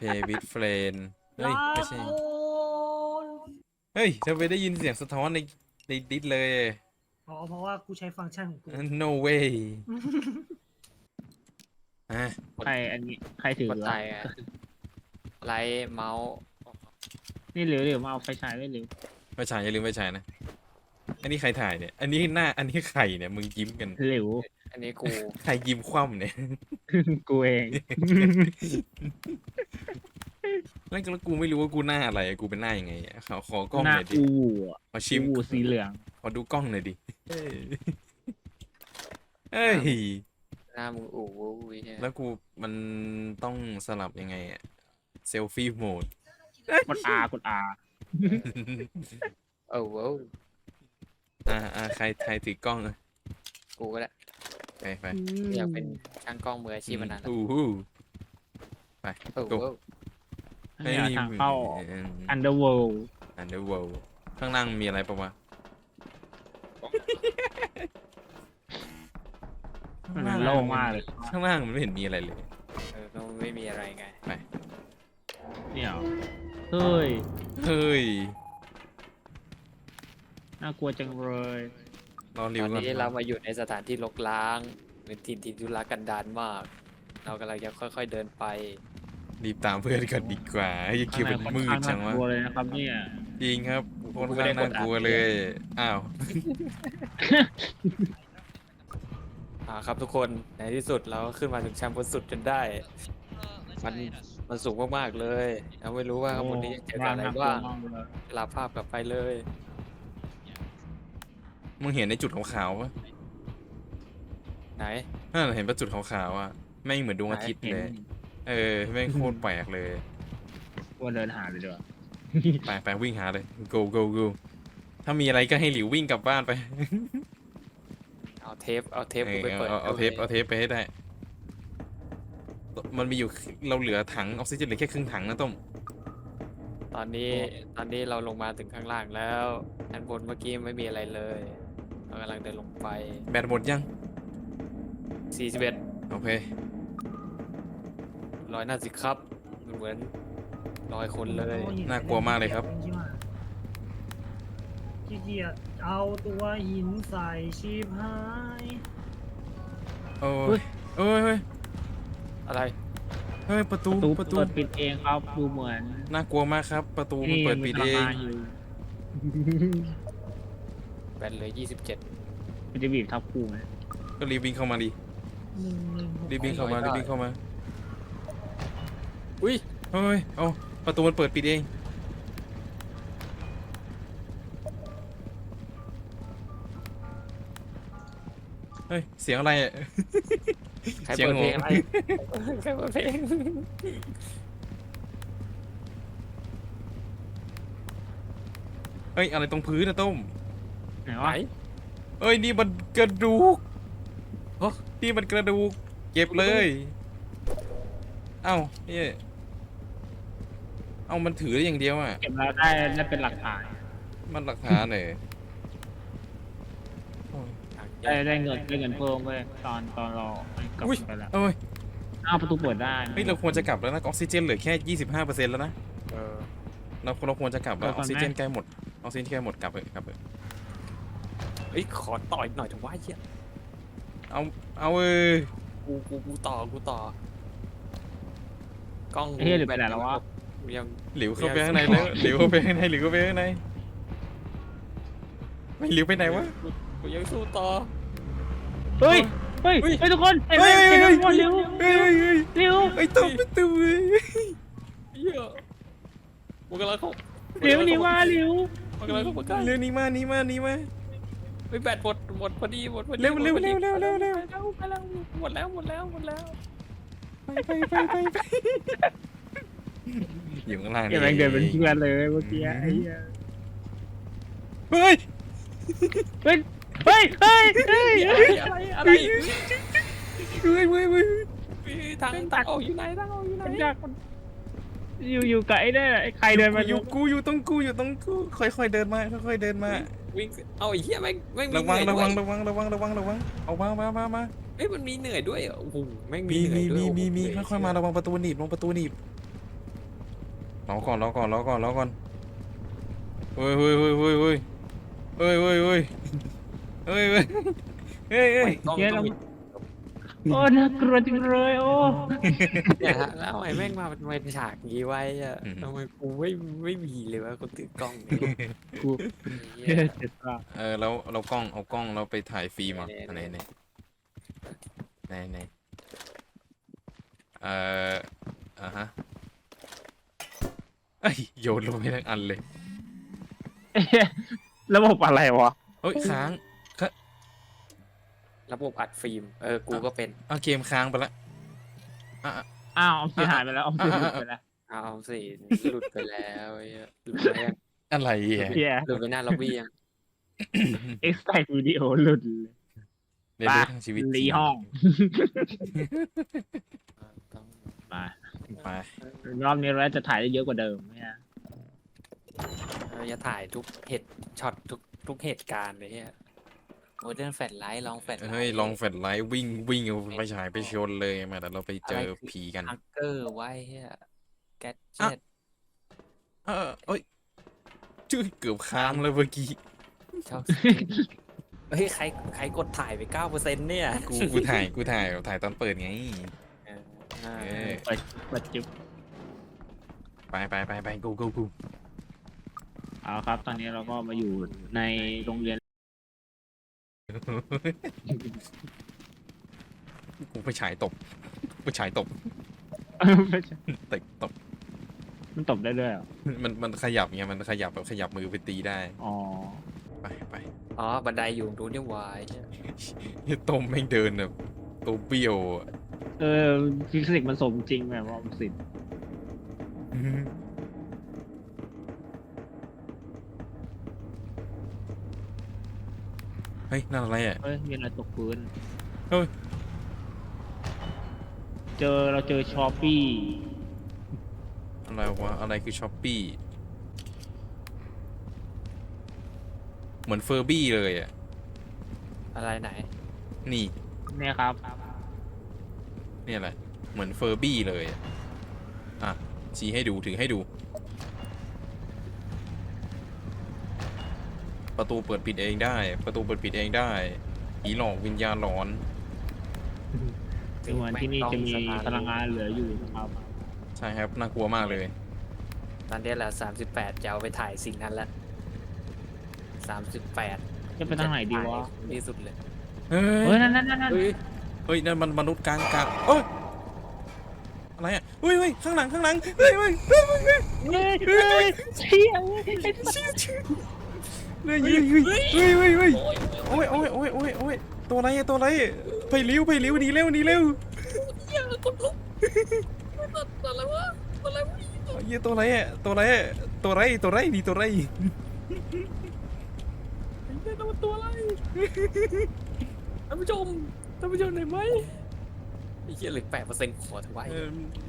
เพวิดเฟรนเฮ้ย ไม่ใช่ เฮ้ยทำไมได้ยินเสียงสะท้อนในในดิสเลย อ๋อเพราะว่ากูใช้ฟังก์ชันของกู no way อะใครอันนี้ใครถือกดวะไลค์อะไลค์เมาส์นี่หรือหรือมาเอาไฟฉายไว้หรือไม่ใช่อย่าลืมไม่ใช่นะ อันนี้ใครถ่ายเนี่ย อันนี้หน้า อันนี้ใครเนี่ย มึงยิ้มกัน หลิว อันนี้กูใครยิ้มคว่ำเนี่ย กูเอง แล้วแล้วกูไม่รู้ว่ากูหน้าอะไร กูเป็นหน้ายังไงอะขอขอกล้องหหน้าน่อยดิ อูอะขอชิม อูสีเหลือง ขอดูกล้องหน่อยดิ เอ้ยเอ้ย หน้ามึงอู๋วู้ยเนี่ยแล้วกูมันต้องสลับยังไงอะเซลฟี่โหมด กด R กด R เออเว้ย อ่าอ่าใครใครถือกล้องอะกูก็ได้ไปไปอยากเป็นช่างกล้องมืออาชีพมานานแล้วอู้หูไปเออ go เว้ยนี่ทางเข้า Underworld อันเดอร์เวิลด์ข้างล่างมีอะไรปะวะมันโล่งมากเลยข้างล่างมันไม่เห็นมีอะไรเลย เออก็ไม่มีอะไรไง เนี่ยเหรอเฮ้ย เฮ้ย น่ากลัวจังเลยรอตริวอนก่อนนี้เรามาอยู่ในสถานที่รกร้างเป็นถิ่นที่ทุรกันดารมาก เรากำลังจะค่อย ๆเดินไปรีบตามเพื่อนก่อนดีกว่าอย่าคิวเป็นมืดจังวะข้าในค่อนข้างน่ากลัวเลยนะครับเนี่ย จริงครับโคนข้างน่ากลัวเลยอ้าวอ่าครับทุกคนในที่สุดเราก็ขึ้นมาถึงชั้นบนสุดจนได้ มันมันสูงมากๆเลยเราไม่รู้ว่าข้างบนนี้ยังเจออะไรบ้างน่กลัวมากเลยลาภาพกลับไปเลย มึงเห็นในจุดขาวๆปะไหนนั่นเห็นปะจุดขาวๆอะแม่งเหมือนดวงอาทิตย์เห็นเลย เออแม่งโคตรแปลกเลยกลัวเดินหาเลยเดี๋ยวาไปไปวิ่งหาเลย go go go ถ้ามีอะไรก็ให้หลิววิ่งกลับบ้านไป เอาเทปเอาเทปเอกูอไปเปิดเอาเอาเทปดูลยเอาเทปไปให้ได้ มันมีอยู่เราเหลือถังออกซิเจนเหลือแค่ครึ่งถังนะต้มตอนนี้ตอนนี้เราลงมาถึงข้างล่างแล้วด้านบนเมื่อกี้ไม่มีอะไรเลย เรากำลังเดินลงไปแบตหมดยัง 41โอเคร้อยน่าสิครับมันเหมือนร้อยคนเลยโอ้หิน่ากลัวมากเลยครับ ขี้เกียจเอาตัวหินใส่ชีพหายโอ้ยเอ้ยเฮ้ยอะไร เฮ้ยประตูประตูประตูเปิดปิดเองครับดูเหมือนน่ากลัวมากครับ ประตูมันเปิดปิดเองมีพลังานอยู่แบตเหลือ27มันจะบีบทับกูไหมก็รีบวิ่งเข้ามาดิหนึ่งหนึ่งหกรีบวิ่งเข้ามาไม่รีบได้วิ่งเข้ามา อุ้ยเฮ้ยเอาประตูมันเปิดปิดเอง เฮ้ย เสียงอะไรอะ ใครเสียงเปิดเพลงโง่อะไรใครเปิดเพลงเฮ้ย อะไรตรงพื้นนะต้ม ไหนไหนวะ เอ้ยนี่มันกระดูกโอ้นี่มันกระดูก เก็บเลย เอ้าเนี่ยเอามันถือได้อย่างเดียวอะ เก็บแล้วได้ได้เป็นหลักฐาน มันหลักฐานเลยได้ได้เงินได้เงินเพิ่มเว้ยตอนตอนเรากลับอุ๊ยไปแล้วเอ้ยอ้าวประตูเปิดได้นะเฮ้ยเราควรจะกลับแล้วนะออกซิเจนเหลือแค่ยี่สิบห้าเปอร์เซ็นต์แล้วนะเออเราเราควรจะกลับแล้วเอออก่ออนกไหมซิเจนใกล้หมดออกซิเจนใกล้หมดกลับเลยกลับเลย เอ้ยขอต่ออีกหน่อยถึงว่าเหี้ยเอา เอาเออ กูกูกูต่อกูต่อกล้องไอ้เฮียหรือไปไหนแล้ววะกูยังหลิวเข้าไปข้างในแล้วหลิวเข้าไปข้างในหลิวเข้าไปข้างในไม่หลิวไปไหนวะ กูยังสู้ต่อ เฮ้ย เฮ้ย เฮ้ย เฮ้ยทุกคนเห็นไหมเฮ้ยเห็นไหมเฮ้ยทุกคนเร็วเฮ้ยเฮ้ยเฮ้ยเร็ว ไอ้ตัวประตูเว้ยเหี้ยกูกำลังเข้าเร็วหนี่มาเร็วกูกำลังเข้ามาใกล้เร็วหนี้มาหนี้มาหนี้มา ไม่แบตหมดหมดพอดีหมดพอดีเร็วเร็วหมดพอดีเร็วเร็วเร็วไปแล้วไปแล้วหมดแล้วหมดแล้วหมดแล้วไปไปไปไปไปอยู่ข้างล่างเก็บแรงเดินเป็นเพื่อนเลยเมื่อกี้ไอ้เหี้ยเฮ้ยเฮ้ยเฮ้ยเฮ้ยเฮ้ยอะไรอะไรเฮ้ยเฮ้ยเฮ้ยทางทางออกอยู่ไหนทางออกอยู่ไหนมันยากมันอยู่อยู่กับไอ้เนี่ยไอ้ใครเดินมาอยู่กูอยู่ตรงกูอยู่ตรงกูค่อยๆเดินมาค่อยๆเดินมา วิ่งเอาไอ้เหี้ยแม่งแม่งมีระวังเหนื่ระอยวัด้วยงระวังระวังระวังระวังเอามามามามาเอ้ยมันมีเหนื่อยด้วยเหรอโอ้โหแม่งมีเหนื่มีอยด้วยมีมีมีโอ้โหค่อยๆมาระวังประตูหนีบลงประตูหนีบรอก่อนรอก่อนรอก่อนรอก่อนเฮ้ยเฮ้ยเฮ้ยเฮ้ยเฮ้ยเฮ้ยเฮ้ยเฮ้ยเฮ้ยเฮ้ยเฮ้ยเฮ้ยต้องเย้ต้เราองมี โอ้น่ากลัวจังเลยโอ้เนี่ยฮะแล้วทำไมแม่งมาเป็นฉากนี้ไว้อะทำไมกูไม่ไม่มีเลยวะกูถือกล้องเนี่ยกูไอ้เหี้ยเจ็บปากเออแล้วเรากล้องเอากล้องเราไปถ่ายฟิล์มอะไหนไหนไหนไหนไหนไหนเอ่ออะฮะเอ้ยโยนลงไปทั้งอันเลย เอ๊ะระบบอะไรวะเฮ้ยค้าง ระบบอัดฟิล์ม เออ กูก็เป็น เอาเกมค้างไปละอะอะ อ้าวออมสินหายไปแล้วออมสินหลุดไปแล้วเอาสิหลุดไปแล้วไอ้เหี้ยหลุดไปยังอะไรอะเย้หลุดไปหน้าล็อบบี้ยังเอ็กซ์ไตวิดีโอหลุดเลย เรียนรู้ทางชีวิตจริรีห้อง ต้องมา ไปรอบนี้เราจะถ่ายได้เยอะกว่าเดิมเนี่ยเราจะถ่ายทุกเหตุช็อตทุกทุกเหตุการณ์เลยเนี่ย โมเดิร์นแฟลชไลท์ลองแฟลชเฮ้ยลองแฟลชไลท์วิ่งวิ่งเอาไปฉายไปชนเลยมาแต่เราไปเจอผีกันฮักเกอร์ไว้เฮียแกอะเจ็ตเออเอ้ยชื่อเกือบค้างเลยเมื่อกี้ชอบเฮ้ยใครใครกดถ่ายไปเก้าเปอร์เซ็นต์เนี่ยกูกูถ่ายกูถ่ายถ่ายตอนเปิดไงเอออ่าเออปัจจุบไปไปไปไปกูกูกูเอาครับ ตอนนี้เราก็มาอยู่ในโรงเรียน กูไปฉายตบไปฉายตบไม่ใช่เตะตบ มันตบได้ด้วยเหรอมันมันขยับไงมันขยับแบบขยับมือไปตีได้ อ๋อไปไปอ๋อ บันไดอยู่ตรงนี้วายเนี่ยเฮ้ยต้มแม่งเดินแบบตัวเบี้ยวอะ เออฟิสิกส์มันสมจริงแบบว่าออมสินเฮ้ยนั่นอะไรอะ เฮ้ยมีอะไรตกพื้นเฮ้ย เจอเราเจอชอปปี้อะไรวะ อะไรคือช้อปปี้ เหมือนเฟอร์บี้เลยอะ อะไรไหน นี่ เนี่ยครับเนี่ยแหละเหมือนเฟอร์บี้เลยอะอะชี้ให้ดู ถือให้ดู ประตูเปิดปิดเองได้ ประตูเปิดปิดเองได้ผีหลอกวิญญาณหลอนดูเหมือนที่นี่จะมีพลังงานเหลืออยู่นะครับ ใช่ครับน่ากลัวมากเลย ตอนนี้แหละสามสิบแปดจะเอาไปถ่ายสิ่งนั้นละสามสิบแปดจะไปทางไหนดีวะที่สุดเลย เฮ้เฮ้ยยนั่นนั่นนั่นนั่นเฮ้ยเฮ้ยนั่นมันมนุษย์กลางกลางเอ้ยอะไรอะเฮ้ยเฮ้ยข้างหลังข้างหลังเฮ้ยเฮ้ยเฮ้ยเฮ้ยเฮ้ยเฮ้ยเฮ้ยเชี่ยเว้ยไอ้สัสเฮ้ยเฮ้ยเฮ้ยเฮ้ยเฮ้ยเฮ้ย เฮ้ยเฮ้ยเฮ้ยเฮ้ยเฮ้ยเฮ้ยโอ้ยโอ้ยโอ้ยโอ้ยโอ้ยตัวไหนตัวไหนไปเลี้ยวไปเลี้ยวหนีเร็วหนีเร็วเยี่ยมกดลุกตัวอะไรวะตัวอะไรวะเยี่ยตัวไหนตัวไหนตัวไรตัวไรดีตัวไรเยี่ยตัวอะไรท่านผู้ชมท่านผู้ชมไหนไหมไอ้เหี้ยเหลือแปดเปอร์เซ็นต์ขอถวาย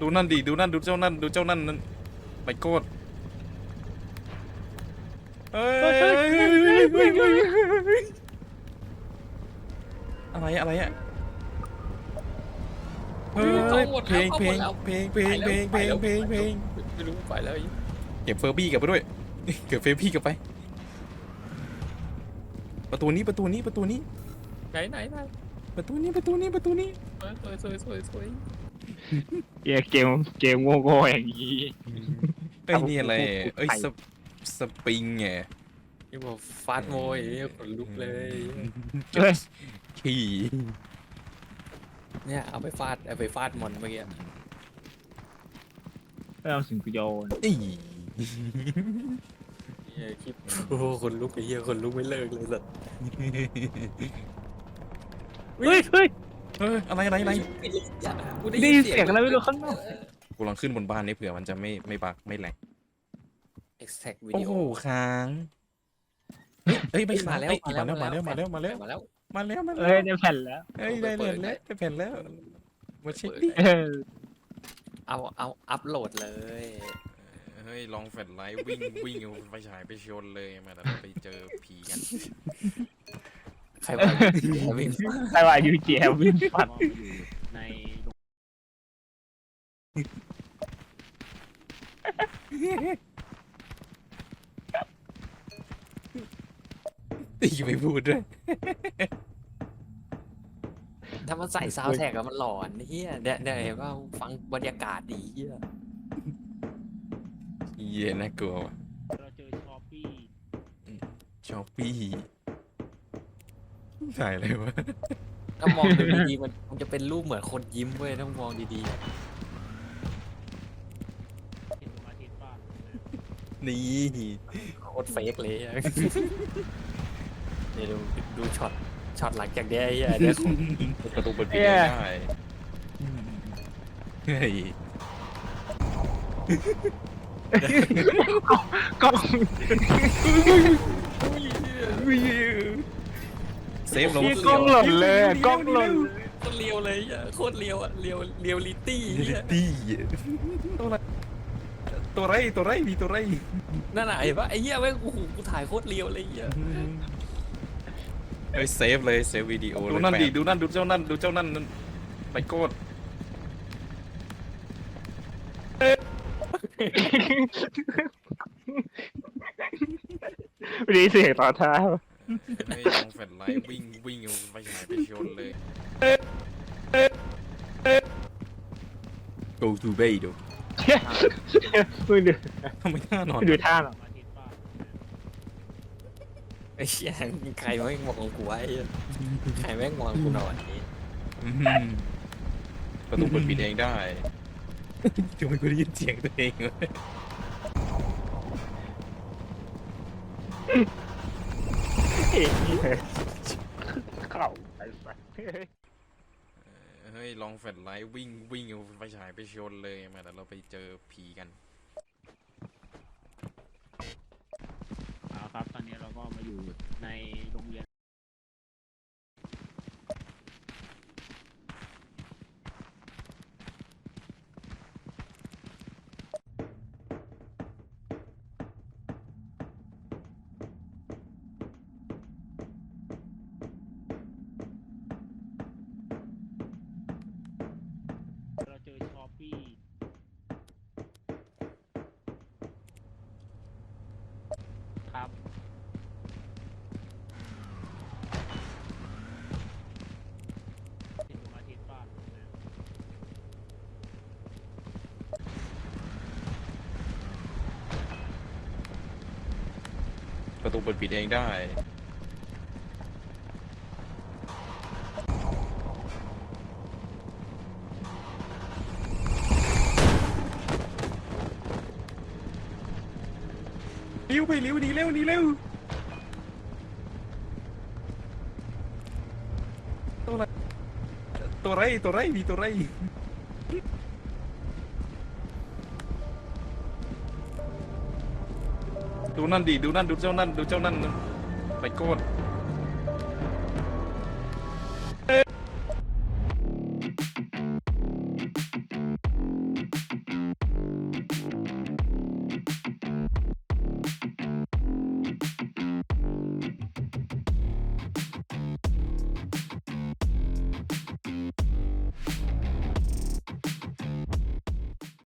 ดูนั่นดิ ดูนั่น ดูเจ้านั่น ดูเจ้านั่นนั่นไปโคตร เฮ้ยเฮ้ยเฮ้ยเฮ้ยเฮ้ยเฮ้ยอะไรอะอะไรอะเฮ้ยเพลงเพลงเพลงเพลงเพลงเพลงเพลงเพลงไม่รู้ไปแล้วไอ้เก็บเฟอร์บี้กลับไปด้วยเก็บเฟอร์บี้กลับไป ประตูนี้ประตูนี้ประตูนี้ไหนไหนไหนประตูนี้ประตูนี้ประตูนี้สวยสวยสวยสวยเกมเกมโง่ๆอย่างนี้เอ้นี่อะไรเอ้ย สปสปริงไงนี่บอกฟาดโมยขนลุกเลยเฮ้ยขี่ เนี่ยเอาไปฟาดเอาไปฟาดมอนเมื่อกี้ไม่เอาสิงคุโยนอีเฮียคลิปโอ้คนลุกไอ้เฮียคนลุกไม่เลิกเลยสัตว์เฮ้ยเฮ้ยเอ้ยอะไรอะไรอะไรกูได้ยินเสียงอะไรไม่รู้ข้างนอกกูลองขึ้นบนบ้านนี่เผื่อมันจะไม่ไม่บักไม่แหลก เอ็กซ์แท็กวิโอ้ดีโอโหค้างเฮ้ยเอ้ยไม่มาค้างแล้วเอ้ยมาแล้วมาแล้วมาแล้วมาแล้วมาแล้ว มาแล้วมาเอ้แล้วยได้แผ่นแล้ว เอ้ยได้เลยแล้วได้แผ่นแล้วมาเช็คดิเออเอาเอาอัพโหลดเลยเออเฮ้ยลองแฟลชไลท์วิ่งวิ่งเอาไฟฉายไปชนเลยมาแต่เราไปเจอผีกันใครว่าวิ่งใครว่ายูเจวิ่งปัดอยู่ใน ไม่พูดด้วย ถ้ามันใส่ซาวด์แท็กอะมันหลอนเฮียเนี่ยเนี่ยเห็นว่าฟังบรรยากาศดีเฮียเย็นน่ากลัวว่ะเราเจอชอปปี้ชอปปี้ถ่ายอะไรวะถ้ามองดูดีๆมันมันจะเป็นรูปเหมือนคนยิ้มเว้ยถ้ามองดีเห็นดวงอาทิตย์ป่ะนี่ๆโคตรเฟกเลยอะเนี่ยดูดูช็อตช็อตหลังจากเนี้ยไอ้เฮียเนี่ยของประตูเปิดปิดเองได้เฮ้ยกล้องเซฟลงกล้องหล่นเลยอะกล้องหล่นโคตรเลียวเลยอะโคตรเลียวอะเลียวเลียวลิตี้ลิเหี้ยตี้ตัวอะไรตัวไรตัวไรมีตัวไรนั่นน่ะเห็นปะไอ้เหี้ยแม่งโอ้โหกูถ่ายโคตรเลียวเลยไอ้เหี้ย เอ้ยเซฟเลยเซฟวิดีโอดูนั่นดิดูนั่นดูเจ้านั่นดูเจ้านั่นนั่นไปโกดดีเสียงต่อท้ายเฮ้ยลองแฟลชไลท์วิ่งวิ่งเอาไฟฉายไปชนเลย go to bed ดูมึงดูทำไมน่านอนดูท่าหรอ ไอ้เหี้ยใครแม่งมองกูไว้ไอ้เหี้ยใครแม่งมองกูนอนนี้อื้อหือประตูเปิดปิดเองได้ทำไมกูได้ยินเสียงตัวเองวะเข่าไปไปเฮ้ยลองแฟลชไลท์วิ่งวิ่งเอาไฟฉายไปชนเลยมาแต่เราไปเจอผีกัน เอาครับ ตอนนี้เราก็มา อยู่ในโรงเรียน ตูเปิดปิดเองได้เร็วไปเร็วดีเร็วดีเร็วตัวอะไรตัวไรตัวไรมีตัวไร ดูนั่นดิดูนั่นดูเจ้านั่นดูเจ้านั่นไปโกด